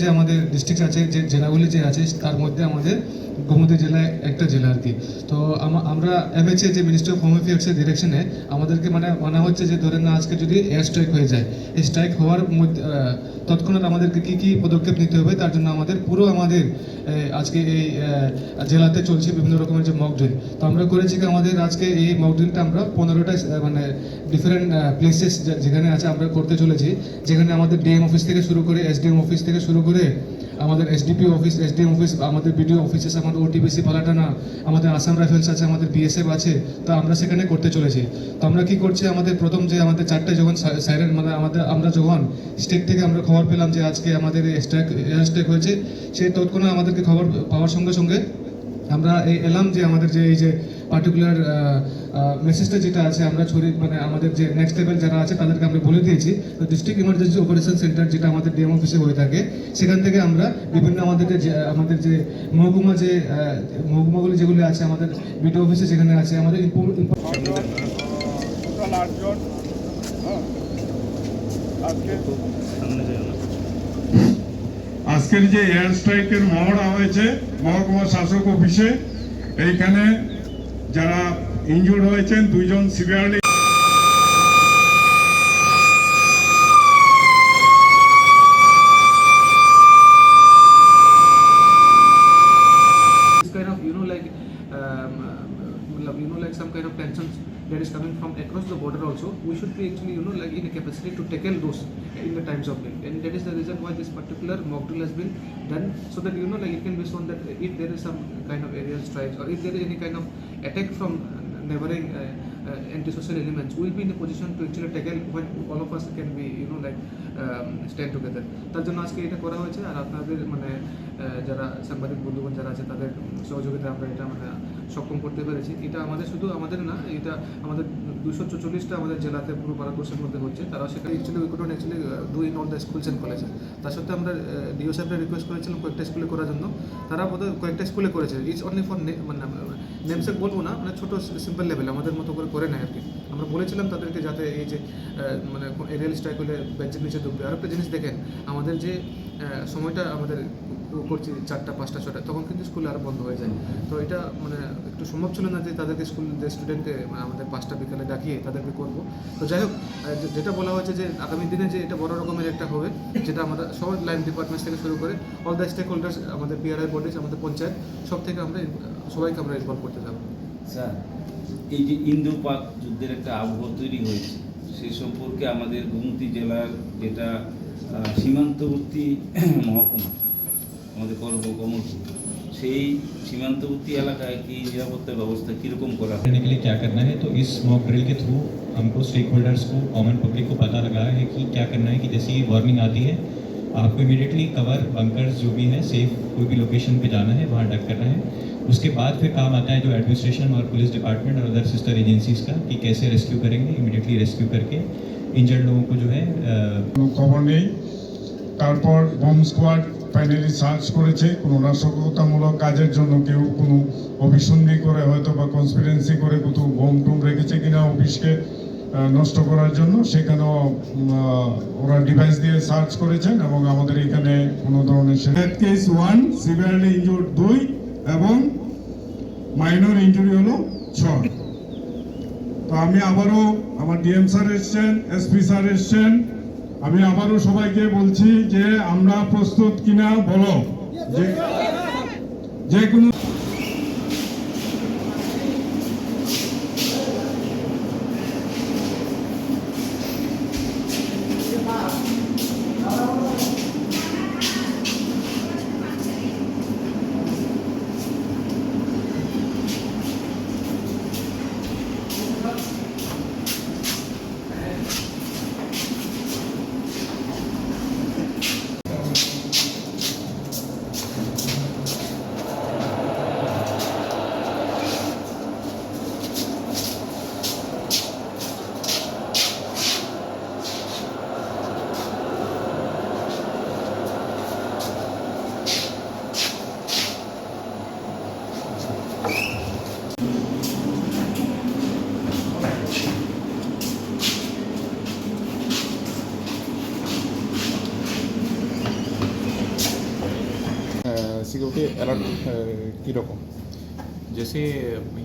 যে আমাদের ডিস্ট্রিক্ট আছে, যে জেলাগুলি যে আছে, তার মধ্যে আমাদের গোমতী জেলায় একটা জেলা আর কি। তো আমরা এমএচএ যে মিনিস্ট্রি অফ হোম অ্যাফেয়ার্সের ডিরেকশনে আমাদেরকে মানে মানা হচ্ছে যে ধরেন না আজকে যদি এয়ার স্ট্রাইক হয়ে যায়, এই স্ট্রাইক হওয়ার মধ্যে তৎক্ষণাৎ আমাদেরকে কী কী পদক্ষেপ নিতে হবে, তার জন্য আমাদের পুরো আমাদের আজকে এই জেলাতে চলছে বিভিন্ন রকমের যে মক ড্রিল তো আমরা করেছি কি, আমাদের আজকে এই মক ড্রিলটা আমরা পনেরোটা মানে ডিফারেন্ট প্লেসেস যেখানে আছে আমরা করতে চলেছি। যেখানে আমাদের ডিএম অফিস থেকে শুরু করে এসডিএম অফিস থেকে শুরু করে আমাদের এসডিপি অফিস এসডিএম অফিস আমাদের বিডিও অফিস আছে আমাদের ওটিপিসি পালাটানা, আমাদের আসাম রাইফেলস আছে, আমাদের বিএসএফ আছে, তো আমরা সেখানে করতে চলেছি। তো আমরা কি করছি, আমাদের প্রথম যে আমাদের চারটে যখন সাইরেন মানে আমাদের, আমরা যখন স্টেট থেকে আমরা খবর পেলাম যে আজকে আমাদের স্ট্রাইক এয়ার স্ট্রাইক হয়েছে, সেই তৎক্ষণাৎ আমাদেরকে খবর পাওয়ার সঙ্গে সঙ্গে আমরা এই এলাম যে আমাদের যে এই যে পার্টিকুলার মেসেজটা যেটা আছে, আমরা ছড়িয়ে মানে আমাদের যে নেক্সট লেভেল যারা আছে, তাদেরকে আমরা বলে দিয়েছি। তো ডিস্ট্রিক্ট ইমার্জেন্সি অপারেশন সেন্টার যেটা আমাদের ডিএম অফিসে হয়ে থাকে, সেখান থেকে আমরা বিভিন্ন আমাদের যে আমাদের যে মহকুমা যে মহকুমাগুলি যেগুলি আছে, আমাদের বিডিও অফিসে যেখানে আছে, আমাদের আজকের যে এয়ার স্ট্রাইকের মহড়া হয়েছে মহকুমা শাসক অফিসে এইখানে যারা ইনজুর্ড হয়েছেন দুইজন severely this kind of you know like um, uh, you know like some kind of tensions that is coming from across the border also we should be actually you know like in a capacity to tackle those in the times of need and that is the reason why this particular mock drill has been done so that you know like it can be shown that if there is some kind of aerial strikes or if there is any kind of attack from neighboring uh, uh, antisocial elements we'll be in a position to actually tackle when all of us can be you know like um, stand together তার জন্য আজকে এটা করা হয়েছে আর আপনাদের মানে যারা সাংবাদিক বন্ধুগণ যারা আছে তাদের সহযোগিতা আমরা এটা মানে সক্ষম করতে পেরেছি এটা আমাদের শুধু আমাদের না এটা আমাদের দুশো চল্লিশটা আমাদের জেলাতে পুরো ভারতবর্ষের মধ্যে হচ্ছে। তারা সেখানে actually we couldn't actually in all the schools and কলেজে। তার সত্ত্বেও আমরা ডিও সাহেবরা রিকোয়েস্ট করেছিলাম কয়েকটা স্কুলে করার জন্য। তারা বোধহয় কয়েকটা স্কুলে করেছে। ইটস অনলি ফর মানে নেমসেক বলব না মানে ছোটো সিম্পল লেভেল আমাদের মতো করে করে নেয় আর কি। আমরা বলেছিলাম তাদেরকে যাতে এই যে মানে এরিয়াল স্ট্রাইক হলে বেঞ্চের নিচে ডুববে। আর একটা জিনিস দেখেন, আমাদের যে সময়টা আমাদের করছি চারটা, পাঁচটা, ছটা, তখন কিন্তু স্কুল আর বন্ধ হয়ে যায়। তো এটা মানে একটু সম্ভব ছিল না যে তাদেরকে স্কুল স্টুডেন্টকে আমাদের পাঁচটা বিকালে ডাকিয়ে তাদেরকে করব। তো যাই হোক যেটা বলা হয়েছে যে আগামী দিনে যে এটা বড় রকমের একটা হবে, যেটা আমরা সব লাইন ডিপার্টমেন্টস থেকে শুরু করে অল দ্য স্টেক হোল্ডার্স আমাদের পিআরআই বডিজ আমাদের পঞ্চায়েত, সব থেকে আমরা সবাইকে আমরা ইনভলভ করতে যাব। স্যার, এই যে ইন্দো পাক যুদ্ধের একটা আবহ তৈরি হয়েছে, সে সম্পর্কে আমাদের গোমতী জেলার যেটা সীমান্তবর্তী মহকুমা আমাদের করব কমলপুর সেই সীমান্তবর্তী এলাকায় কি নিরাপত্তা ব্যবস্থা কীরকম করা হয় करने के लिए क्या करना है तो इस मॉक ड्रिल के थ्रू हमको स्टेक होल्डर्स को कॉमन पब्लिक को पता लगा है कि क्या करना है कि जैसे ही वार्निंग आती है आपको इमीडिएटली कवर बंकर्स जो भी है सेफ कोई भी लोकेशन पे जाना है वहाँ डक करना है उसके बाद फिर काम आता है जो एडमिनिस्ट्रेशन और पुलिस डिपार्टमेंट और अदर सिस्टर एजेंसीज का कि कैसे रेस्क्यू करेंगे इमीडिएटली रेस्क्यू करके इंजर्ड लोगों को जो है अ, কোনো খবর নেই তারপর বোম স্কোয়াড ফাইনালি সার্চ করেছে, কোনো নাশকতামূলক কাজের জন্য কেউ কোনো অভিসন্ধি করে হয়তো বা কনসপিরেন্সি করে কোথাও বোম টোম রেখেছে কিনা অফিসকে নষ্ট করার জন্য, সেখানেও ওরা ডিভাইস দিয়ে সার্চ করেছেন এবং আমাদের এখানে কোনো ধরনের কেস ওয়ান সিভিয়ারলি ইনজুর্ড দুই এবং মাইনর ইঞ্জুরি হলো ছয়। তো আমি আবারও আমার ডিএম স্যার এসছেন এসপি স্যার এসছেন আমি আবারও সবাইকে বলছি যে আমরা প্রস্তুত কিনা বলো। যে কোনো কীরকম जैसे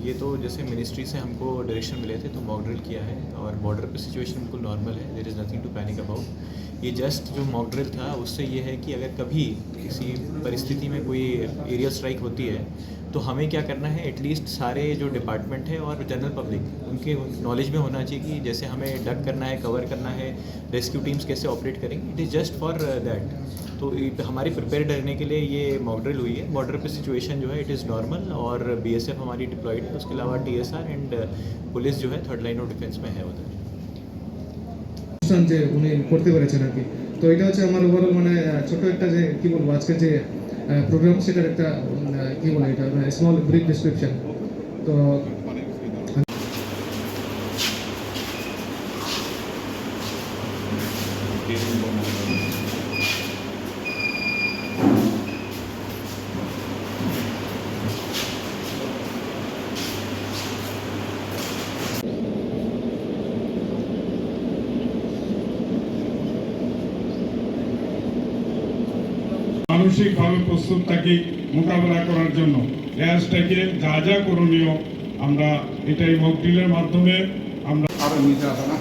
ये तो जैसे मिनिस्ट्री से हमको डायरेक्शन मिले थे तो मॉक ड्रिल किया है और बॉर्डर पे सिचुएशन बिल्कुल नॉर्मल है there is nothing to panic about ये जस्ट जो मॉक ड्रिल था उससे ये है कि अगर कभी किसी परिस्थिति में कोई एरियल स्ट्राइक होती है तो हमें क्या करना है एटलीस्ट सारे जो डिपार्टमेंट है और जनरल पब्लिक उनके नॉलेज में होना चाहिए कि जैसे हमें डक करना है कवर करना है रेस्क्यू टीम्स कैसे ऑपरेट करेंगे it is just for that तो it- हमारी प्रिपेयर रहने के लिए ये मॉक ड्रिल हुई है बॉर्डर पे सिचुएशन जो है इट इज़ नॉर्मल और बीएसएफ हमारी डिप्लॉयड है उसके अलावा टीएसआर एंड पुलिस जो है थर्ड लाइन ऑफ डिफेंस में है उधर অনুষ্ঠান যে উনি করতে পেরেছেন আর কি তো এটা হচ্ছে আমার ওভারঅল মানে আহ, ছোট একটা যে কি বলবো আজকে যে প্রোগ্রাম সেটার একটা উম, আহ, কি বলে এটা স্মল ব্রিফ ডিসক্রিপশন তো মানসিকভাবে প্রস্তুত থাকি মোকাবেলা করার জন্য গ্যাসটাকে যা যা করণীয় আমরা এটাই মকডিলের মাধ্যমে আমরা আরও নিচে আসে না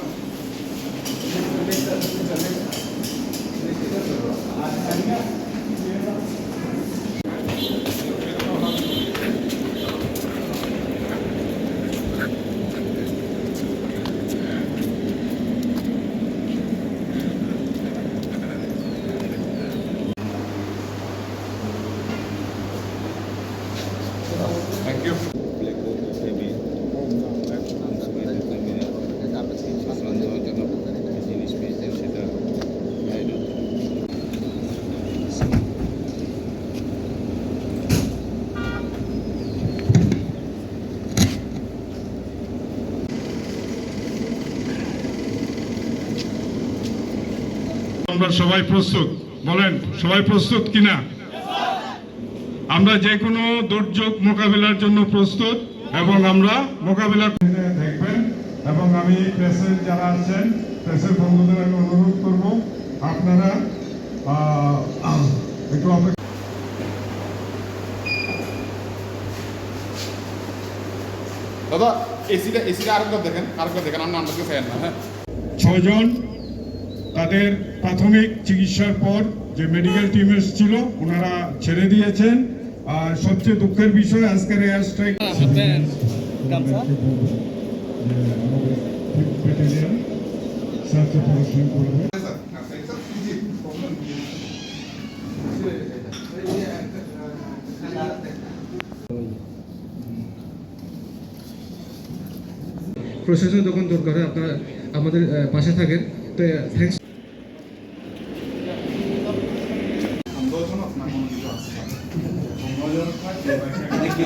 থ্যাংক ইউ জিনিস পেয়েছেন সেটা বাইরে আমরা সবাই প্রস্তুত? বলেন সবাই প্রস্তুত কিনা? আমরা যে কোনো দুর্যোগ মোকাবিলার জন্য প্রস্তুত এবং আমরা মোকাবিলা দেখবেন এবং আমি প্রেসের যারা আছেন প্রেসের বন্ধুদের আমি অনুরোধ করব আপনারা একটু অপেক্ষা দাদা এসিটা এসিটা আরেকবার দেখেন আরেকবার দেখেন আমরা আন্দাজকে চাই না। হ্যাঁ ছজন তাদের প্রাথমিক চিকিৎসার পর যে মেডিকেল টিম এসেছিল ওনারা ছেড়ে দিয়েছেন। আর সবচেয়ে দুঃখের বিষয় আজকের এয়ার স্ট্রাইক প্রশাসন যখন দরকার হয় আপনারা আমাদের পাশে থাকেন। তো থ্যাংকস আন্দোলন আপনার কোনো কিছু আছে নিজেকে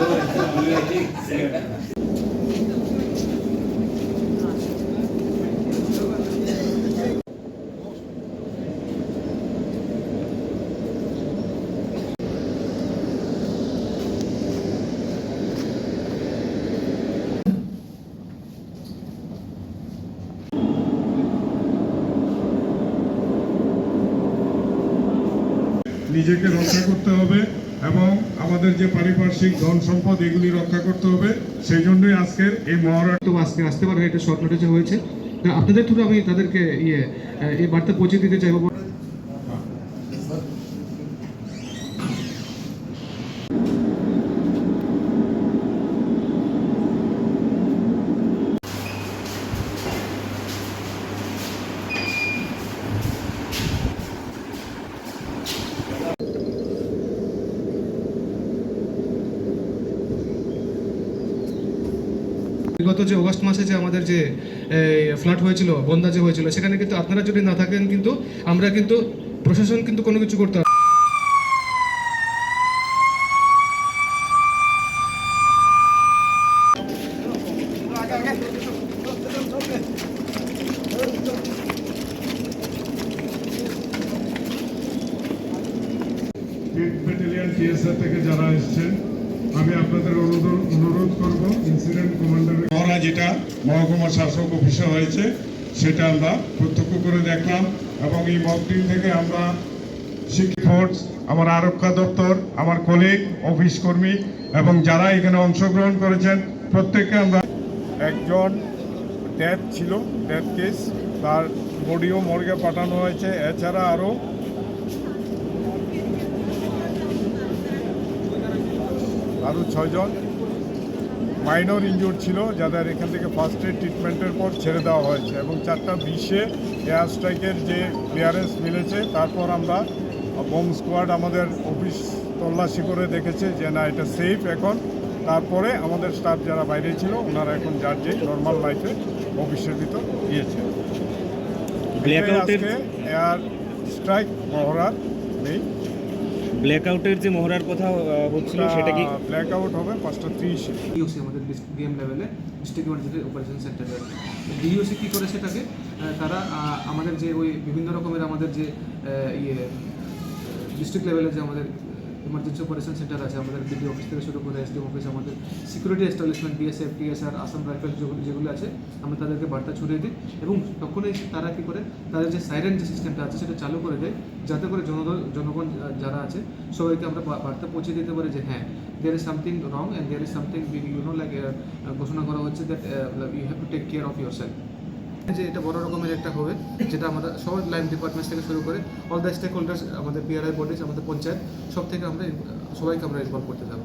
রক্ষা করতে হবে। এবং আমাদের যে পারিপার্শ্বিক ধন সম্পদ এগুলি রক্ষা করতে হবে, সেই জন্যই আজকের এই মহড়া তো আজকে আসতে পারে এটা শর্ট নোটিসে হয়েছে। আপনাদের থ্রু আমি তাদেরকে ইয়ে এই বার্তা পৌঁছে দিতে চাইব। যে অগস্ট মাসে যে আমাদের যে ফ্লাড হয়েছিল, বন্যা যে হয়েছিল, সেখানে কিন্তু আপনারা যদি না থাকেন কিন্তু আমরা কিন্তু প্রশাসন কিন্তু কোনো কিছু করতে থেকে যারা এসেছেন আমি আপনাদের অনুরোধ অনুরোধ করব ইনসিডেন্ট কমান্ডার মহড়া যেটা মহকুমা শাসক অফিসে হয়েছে, সেটা আমরা প্রত্যক্ষ করে দেখলাম এবং এই মক টিম থেকে আমরা সিটি ফোর্স আমার আরক্ষা দপ্তর, আমার কলিগ অফিস কর্মী এবং যারা এখানে অংশগ্রহণ করেছেন, প্রত্যেককে আমরা একজন ডেথ ছিল ডেথ কেস তার বডিও মর্গে পাঠানো হয়েছে। এছাড়া আরও আরও ছয়জন মাইনর ইনজুর ছিল যাদের এখান থেকে ফার্স্ট এড ট্রিটমেন্টের পর ছেড়ে দেওয়া হয়েছে এবং চারটা বিশে এয়ার স্ট্রাইকের যে ক্লিয়ারেন্স মিলেছে তারপর আমরা বোম স্কোয়াড আমাদের অফিস তল্লাশি করে দেখেছে যে না এটা সেফ এখন। তারপরে আমাদের স্টাফ যারা বাইরে ছিল ওনারা এখন যার যে নর্মাল লাইফে অফিসের ভিতর গিয়েছে। এয়ার স্ট্রাইক মহড়ার নেই ব্ল্যাকআউটের যে মহড়ার কথা হচ্ছিল সেটা কি? ব্ল্যাক আউট হবে পাঁচটা ত্রিশ। ডিওসি আমাদের ডিএম লেভেলে ডিস্ট্রিক্ট ইমার্জেন্সি অপারেশন সেন্টারে ডিওসি কী করে সেটাকে? তারা আমাদের যে ওই বিভিন্ন রকমের আমাদের যে ইয়ে ডিস্ট্রিক্ট লেভেলে যে আমাদের ইমার্জেন্সি অপারেশন সেন্টার আছে, আমাদের বিডি অফিস থেকে শুরু করে এসডিএম অফিস আমাদের security establishment BSF TSR Assam rifle যেগুলো যেগুলো আছে, আমরা তাদেরকে বার্তা ছড়িয়ে দিই এবং তখনই তারা কী করে, তাদের যে সাইরেন যে সিস্টেমটা আছে, সেটা চালু করে দেয়, যাতে করে জনগণ জনগণ যারা আছে, সবাইকে আমরা বার্তা পৌঁছে দিতে পারি যে হ্যাঁ there is something wrong and there is something you know like ঘোষণা করা হচ্ছে that you have to take care of your self যে এটা বড় রকমের একটা হবে, যেটা আমরা সব লাইন ডিপার্টমেন্ট থেকে শুরু করে অল দ্য স্টেক হোল্ডার্স আমাদের পিআরআই বডিস আমাদের পঞ্চায়েত, সব থেকে আমরা সবাইকে আমরা ইনভলভ করতে যাব।